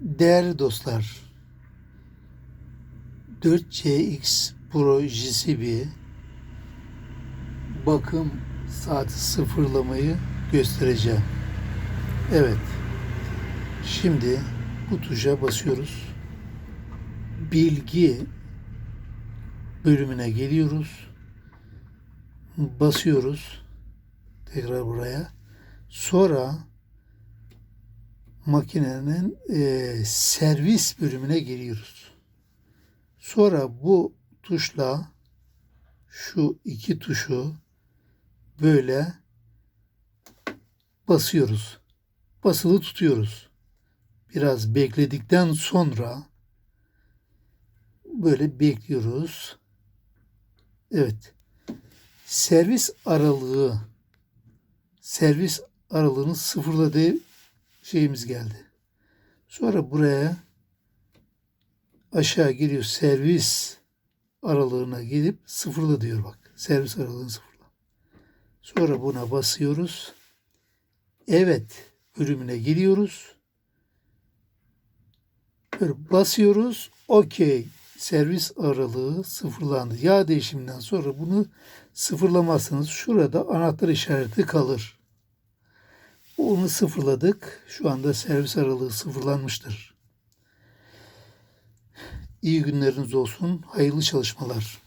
Değerli dostlar, 4CX projesi bir bakım saati sıfırlamayı göstereceğim. Evet. Şimdi bu tuşa basıyoruz. Bilgi bölümüne geliyoruz. Basıyoruz. Tekrar buraya. Sonra makinenin e, servis bölümüne giriyoruz. Sonra bu tuşla şu iki tuşu böyle basıyoruz. Basılı tutuyoruz. Biraz bekledikten sonra böyle bekliyoruz. Evet. Servis aralığı servis aralığını sıfırladığı şeyimiz geldi. Sonra buraya aşağı giriyor servis aralığına gidip sıfırla diyor bak. Servis aralığını sıfırla. Sonra buna basıyoruz. Evet bölümüne giriyoruz. Böyle basıyoruz. Okey. Servis aralığı sıfırlandı. Yağ değişiminden sonra bunu sıfırlamazsanız şurada anahtar işareti kalır. Onu sıfırladık. Şu anda servis aralığı sıfırlanmıştır. İyi günleriniz olsun. Hayırlı çalışmalar.